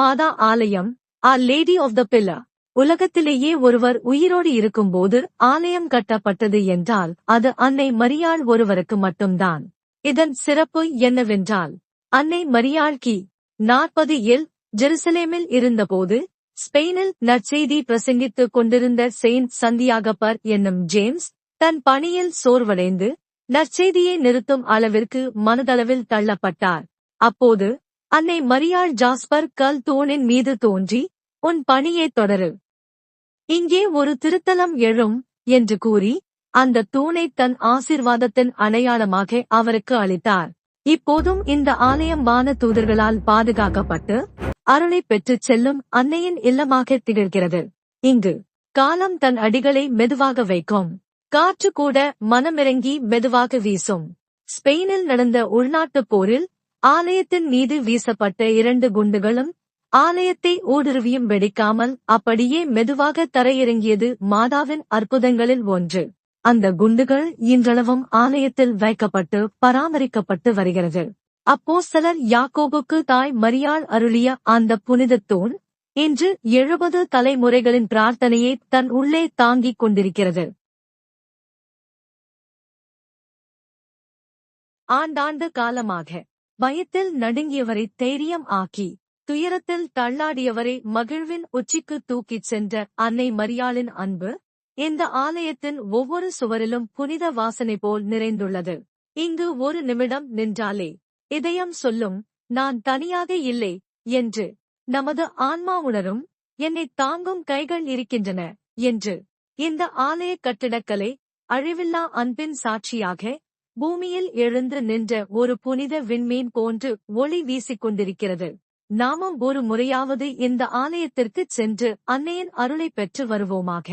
மாதா ஆலயம் ஆ lady of the pillar. உலகத்திலேயே ஒருவர் உயிரோடு இருக்கும்போது ஆலயம் கட்டப்பட்டது என்றால் அது அன்னை மரியாள் ஒருவருக்கு மட்டும்தான். இதன் சிறப்பு என்னவென்றால் அன்னை மரியாள் கி. நாற்பது இல் ஜெருசலேமில் இருந்தபோது ஸ்பெயினில் நற்செய்தி பிரசங்கித்துக் கொண்டிருந்த செயின்ட் சந்தியாகப்பர் என்னும் ஜேம்ஸ் தன் பணியில் சோர்வடைந்து நற்செய்தியை நிறுத்தும் அளவிற்கு மனதளவில் தள்ளப்பட்டார். அப்போது அன்னை மரியாள் ஜாஸ்பர் கல் தூணின் மீது தோன்றி உன் பணியை தொடரு. இங்கே ஒரு திருத்தலம் எழும் என்று கூறி அந்த தூணை தன் ஆசிர்வாதத்தின் அடையாளமாக அவருக்கு அளித்தார். இப்போதும் இந்த ஆலயம் வான தூதர்களால் பாதுகாக்கப்பட்டு அருளை பெற்றுச் செல்லும் அன்னையின் இல்லமாக திகழ்கிறது. இங்கு காலம் தன் அடிகளை மெதுவாக வைக்கும். காற்று கூட மனமிறங்கி மெதுவாக வீசும். ஸ்பெயினில் நடந்த உள்நாட்டுப் போரில் ஆலயத்தின் மீது வீசப்பட்ட இரண்டு குண்டுகளும் ஆலயத்தை ஊடுருவியும் வெடிக்காமல் அப்படியே மெதுவாக தரையிறங்கியது மாதாவின் அற்புதங்களில் ஒன்று. அந்த குண்டுகள் இன்றளவும் ஆலயத்தில் வைக்கப்பட்டு பராமரிக்கப்பட்டு வருகிறது. அப்போ சிலர் யாக்கோபுக்கு தாய் மரியாள் அருளிய அந்த புனித தூண் இன்று எழுபது தலைமுறைகளின் பிரார்த்தனையை தன் உள்ளே தாங்கிக் கொண்டிருக்கிறது. ஆண்டாண்டு காலமாக பயத்தில் நடுங்கியவரை தைரியம் ஆக்கி துயரத்தில் தள்ளாடியவரை மகிழ்வின் உச்சிக்கு தூக்கிச் சென்ற அன்னை மரியாளின் அன்பு இந்த ஆலயத்தின் ஒவ்வொரு சுவரிலும் புனித வாசனை போல் நிறைந்துள்ளது. இங்கு ஒரு நிமிடம் நின்றாலே இதயம் சொல்லும் நான் தனியாக இல்லை என்று நமது ஆன்மா உணரும் என்னை தாங்கும் கைகள் இருக்கின்றன என்று இந்த ஆலய கட்டிடக்கலை அழிவில்லா அன்பின் சாட்சியாக பூமியில் எழுந்து நின்ற ஒரு புனித விண்மீன் போன்று ஒளி வீசிக் கொண்டிருக்கிறது நாமும் ஒரு முறையாவது இந்த ஆலயத்திற்கு சென்று அன்னையின் அருளை பெற்று வருவோமாக.